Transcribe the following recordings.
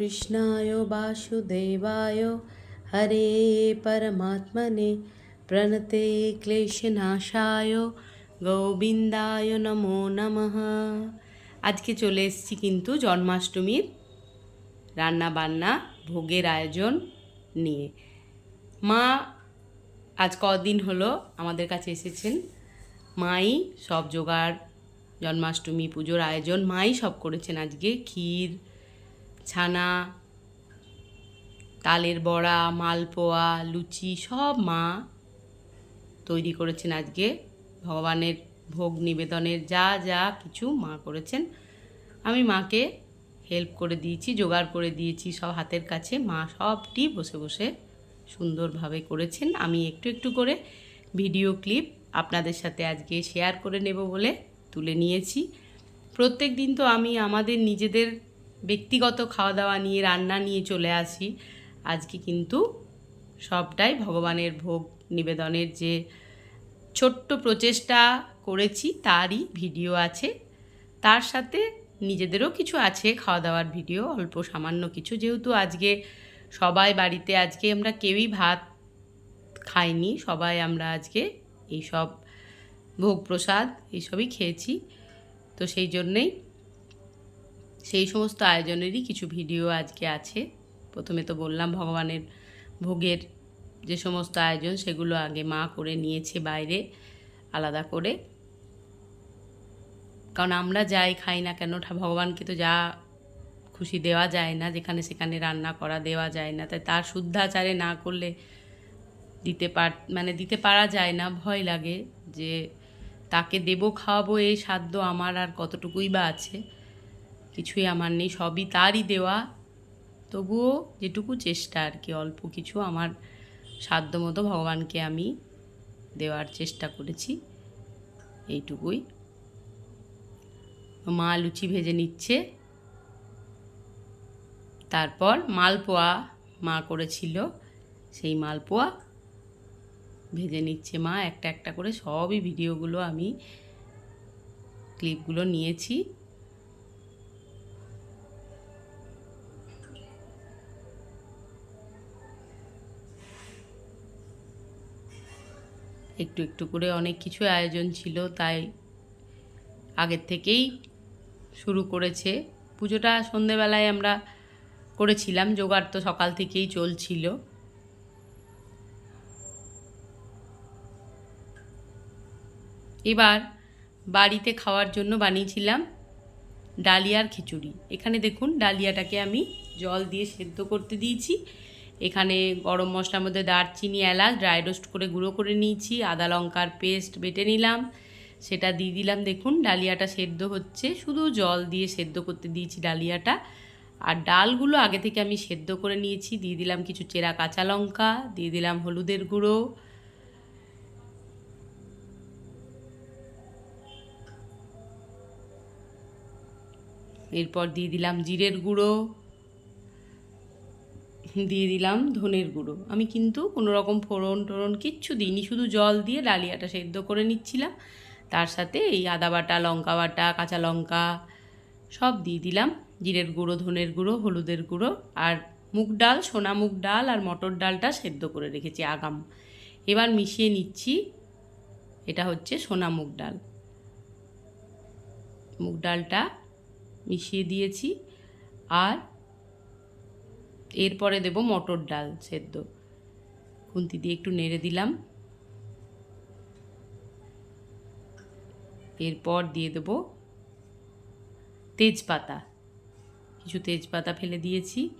কৃষ্ণায় বাসুদেবায় হরে পরমাত্মনে প্রণতে ক্লেশনাশায় গোবিন্দায় নমো নমঃ। আজকে চলে এসেছি কিন্তু জন্মাষ্টমীর রান্না বান্না ভোগের আয়োজন নিয়ে। মা আজ কদিন হলো আমাদের কাছে এসেছেন। মাই সব জোগাড়, জন্মাষ্টমী পুজোর আয়োজন, মাই সব করেছেন আজকে, ক্ষীর ছানা, তালের বড়া, মালপোয়া, লুচি, সব মা তৈরি করেছেন আজকে। ভগবানের ভোগ নিবেদনের যা যা কিছু মা করেছেন। আমি মাকে হেল্প করে দিয়েছি, জোগাড় করে দিয়েছি সব হাতের কাছে। মা সবটি বসে বসে সুন্দরভাবে করেছেন। আমি একটু একটু করে ভিডিও ক্লিপ আপনাদের সাথে আজকে শেয়ার করে নেব বলে তুলে নিয়েছি। প্রত্যেক দিন তো আমি আমাদের নিজেদের ব্যক্তিগত খাওয়া দাওয়া নিয়ে, রান্না নিয়ে চলে আসি। আজকে কিন্তু সবটাই ভগবানের ভোগ নিবেদনের যে ছোট্ট প্রচেষ্টা করেছি, তারই ভিডিও আছে। তার সাথে নিজেদেরও কিছু আছে খাওয়া দাওয়ার ভিডিও, অল্প সামান্য কিছু। যেহেতু আজকে সবাই বাড়িতে, আজকে আমরা কেউই ভাত খাইনি, সবাই আমরা আজকে এই সব ভোগ প্রসাদ, এইসবই খেয়েছি। তো সেই জন্যেই সেই সমস্ত আয়োজনেরই কিছু ভিডিও আজকে আছে। প্রথমে তো বললাম ভগবানের ভোগের যে সমস্ত আয়োজন, সেগুলো আগে মা করে নিয়েছে বাইরে আলাদা করে। কারণ আমরা যাই, খাই না কেন ভগবানকে তো যা খুশি দেওয়া যায় না, যেখানে সেখানে রান্না করা দেওয়া যায় না। তাই তার শুদ্ধাচারে না করলে দিতে পার মানে দিতে পারা যায় না, ভয় লাগে যে তাকে দেবো, খাওয়াবো, এই সাধ্য আমার আর কতটুকুই বা আছে। কিছুই আমার নেই, সবই তারই দেওয়া। তবুও যেটুকু চেষ্টা আর কি, অল্প কিছু আমার সাধ্য মতো ভগবানকে আমি দেওয়ার চেষ্টা করেছি, এইটুকুই। মা লুচি ভেজে নিচ্ছে। তারপর মালপোয়া মা করেছিল, সেই মালপোয়া ভেজে নিচ্ছে মা। একটা একটা করে সবই ভিডিওগুলো আমি, ক্লিপগুলো নিয়েছি। একটু একটু করে অনেক কিছু আয়োজন ছিল, তাই আগের থেকেই শুরু করেছে। পুজোটা সন্ধেবেলায় আমরা করেছিলাম, জোগাড় তো সকাল থেকেই চলছিল। এবার বাড়িতে খাওয়ার জন্য বানিয়েছিলাম ডালিয়ার খিচুড়ি। এখানে দেখুন, ডালিয়াটাকে আমি জল দিয়ে সেদ্ধ করতে দিয়েছি। এখানে গরম মশলার মধ্যে দারচিনি, এলাচ ড্রাই রোস্ট করে গুঁড়ো করে নিয়েছি। আদা লঙ্কার পেস্ট বেটে নিলাম। সেটা দিয়ে দিলাম, দেখুন, ডালিয়াটা সেদ্ধ হচ্ছে। শুধু জল দিয়ে সেদ্ধ করতে দিয়েছি ডালিয়াটা। আর ডালগুলো আগে থেকে আমি সেদ্ধ করে নিয়েছি। দিয়ে দিলাম কিছু চেরা কাঁচা লঙ্কা, দিয়ে দিলাম হলুদের গুঁড়ো। এরপর দিয়ে দিলাম জিরের গুঁড়ো। দিয়ে দিলাম ধনের গুঁড়ো। আমি কিন্তু কোনো রকম ফোড়ন টোড়ন কিচ্ছু দিইনি, শুধু জল দিয়ে ডালিয়াটা সেদ্ধ করে নিচ্ছিলাম। তার সাথে এই আদা বাটা, লঙ্কা বাটা, কাঁচা লঙ্কা সব দিয়ে দিলাম। জিরের গুঁড়ো, ধনের গুঁড়ো, হলুদের গুঁড়ো আর মুগ ডাল, সোনা মুগ ডাল আর মটর ডালটা সেদ্ধ করে রেখেছি আগাম। এবার মিশিয়ে নিচ্ছি, এটা হচ্ছে সোনা মুগ ডাল। মুগ ডালটা মিশিয়ে দিয়েছি আর এরপরে দেব মটর ডাল সেদ্ধ। খুন্তি দিয়ে একটু নেড়ে দিলাম। এরপর দিয়ে দেব তেজপাতা। কিছু তেজপাতা ফেলে দিয়েছি।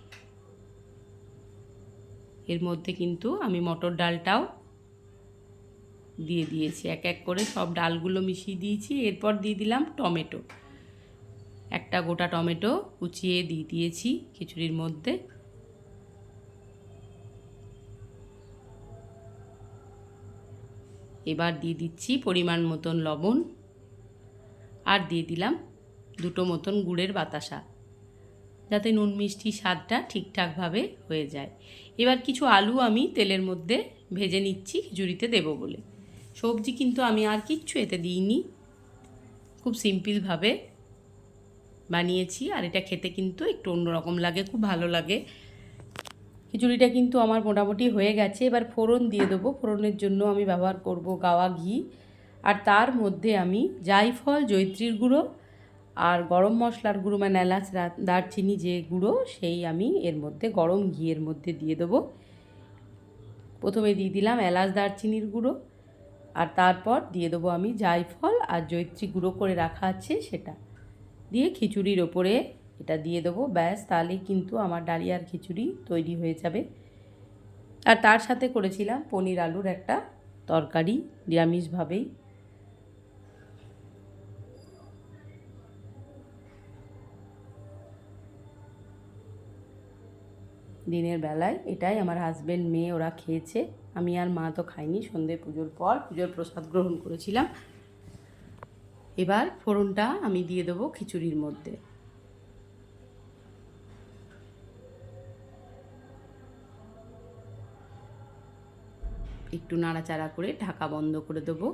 এর মধ্যে কিন্তু আমি মটর ডালটাও দিয়ে দিয়েছি। এক এক করে সব ডালগুলো মিশিয়ে দিয়েছি। এরপর দিয়ে দিলাম টমেটো। একটা গোটা টমেটো কুচিয়ে দিয়ে দিয়েছি খিচুড়ির মধ্যে। এবার দিয়ে দিচ্ছি পরিমাণ মতন লবণ। আর দিয়ে দিলাম দুটো মতন গুড়ের বাতাসা, যাতে নুন মিষ্টি স্বাদটা ঠিকঠাকভাবে হয়ে যায়। এবার কিছু আলু আমি তেলের মধ্যে ভেজে নিচ্ছি, খিচুড়িতে দেবো বলে। সবজি কিন্তু আমি আর কিচ্ছু এতে দিইনি। খুব সিম্পলভাবে বানিয়েছি, আর এটা খেতে কিন্তু একটু অন্যরকম লাগে, খুব ভালো লাগে। খিচুড়িটা কিন্তু আমার মোটামুটি হয়ে গেছে। এবার ফোড়ন দিয়ে দেবো। ফোড়নের জন্য আমি ব্যবহার করব গাওয়া ঘি। আর তার মধ্যে আমি জাইফল জৈত্রীর গুঁড়ো আর গরম মশলার গুঁড়ো মানে এলাচ দারচিনি যে গুঁড়ো সেই আমি এর মধ্যে, গরম ঘিয়ের মধ্যে দিয়ে দেবো। প্রথমে দিয়ে দিলাম এলাচ, দারচিনির গুঁড়ো আর তারপর দিয়ে দেবো আমি জায়ফল আর জৈত্রী গুঁড়ো করে রাখা আছে সেটা। দিয়ে খিচুড়ির ওপরে এটা দিয়ে দেবো, ব্যাস তাহলে কিন্তু আমার ডালিয়ার খিচুড়ি তৈরি হয়ে যাবে। আর তার সাথে করেছিলাম পনির আলুর একটা তরকারি নিরামিষভাবেই। দিনের বেলায় এটাই আমার হাজব্যান্ড মেয়ে, ওরা খেয়েছে। আমি আর মা তো খাইনি সন্ধে পুজোর পর পুজোর প্রসাদ গ্রহণ করেছিলাম। এবার ফোড়নটা আমি দিয়ে দেবো খিচুড়ির মধ্যে। একটু নাড়াচাড়া করে ঢাকা বন্ধ করে দেবো।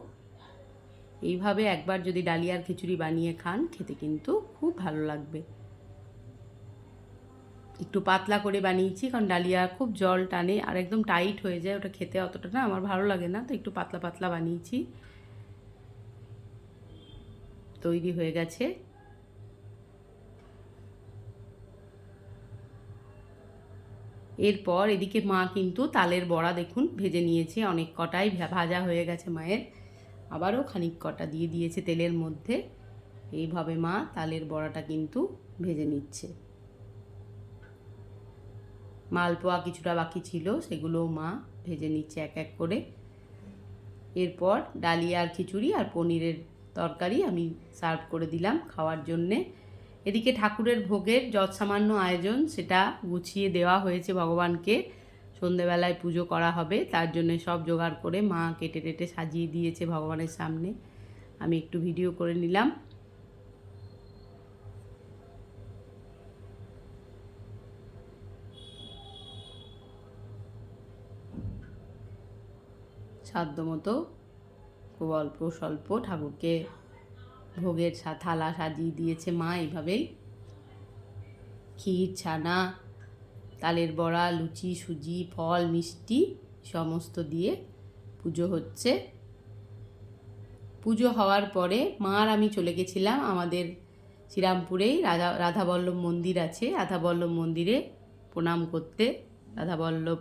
এইভাবে একবার যদি ডালিয়ার খিচুড়ি বানিয়ে খান, খেতে কিন্তু খুব ভালো লাগবে। একটু পাতলা করে বানিয়েছি, কারণ ডালিয়া খুব জল টানে আর একদম টাইট হয়ে যায়, ওটা খেতে অতটা না আমার ভালো লাগে না, তো একটু পাতলা পাতলা বানিয়েছি। তৈরি হয়ে গেছে। এরপর এদিকে মা কিন্তু তালের বড়া দেখুন ভেজে নিয়েছে, অনেক কটাই ভাজা হয়ে গেছে মায়ের। আবারও খানিক কটা দিয়ে দিয়েছে তেলের মধ্যে। এইভাবে মা তালের বড়াটা কিন্তু ভেজে নিচ্ছে। মালপোয়া কিছুটা বাকি ছিল, সেগুলো মা ভেজে নিচ্ছে এক এক করে। এরপর ডালিয়া আর খিচুড়ি আর পনিরের তরকারি আমি সার্ভ করে দিলাম খাওয়ার জন্যে। এদিকে ঠাকুরের ভোগের যৎ সামান্য আয়োজন সেটা গুছিয়ে দেওয়া হয়েছে ভগবানকে। সন্ধেবেলায় পুজো করা হবে, তার জন্য সব জোগাড় করে মা কেটে টেটে সাজিয়ে দিয়েছে ভগবানের সামনে। আমি একটু ভিডিও করে নিলাম। সাধ্যমতো খুব অল্প স্বল্প ঠাকুরকে ভোগের থালা সাজিয়ে দিয়েছে মা এইভাবেই। ক্ষীর, ছানা, তালের বড়া, লুচি, সুজি, ফল, মিষ্টি সমস্ত দিয়ে পুজো হচ্ছে। পুজো হওয়ার পরে মার আমি চলে গেছিলাম আমাদের শ্রীরামপুরেই। রাধা, রাধাবল্লভ মন্দির আছে। রাধাবল্লভ মন্দিরে প্রণাম করতে। রাধাবল্লভ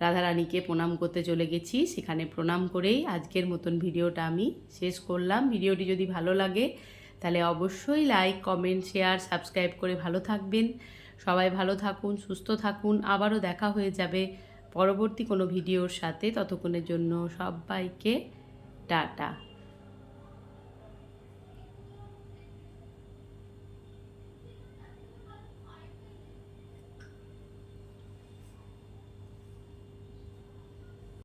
রাধারানীকে প্রণাম করতে চলে গেছি। সেখানে প্রণাম করেই আজকের মতন ভিডিওটা আমি শেষ করলাম। ভিডিওটি যদি ভালো লাগে, তাহলে অবশ্যই লাইক কমেন্ট শেয়ার সাবস্ক্রাইব করে ভালো থাকবেন। সবাই ভালো থাকুন, সুস্থ থাকুন। আবারও দেখা হয়ে যাবে পরবর্তী কোনো ভিডিওর সাথে। ততক্ষণের জন্য সবাইকে টাটা।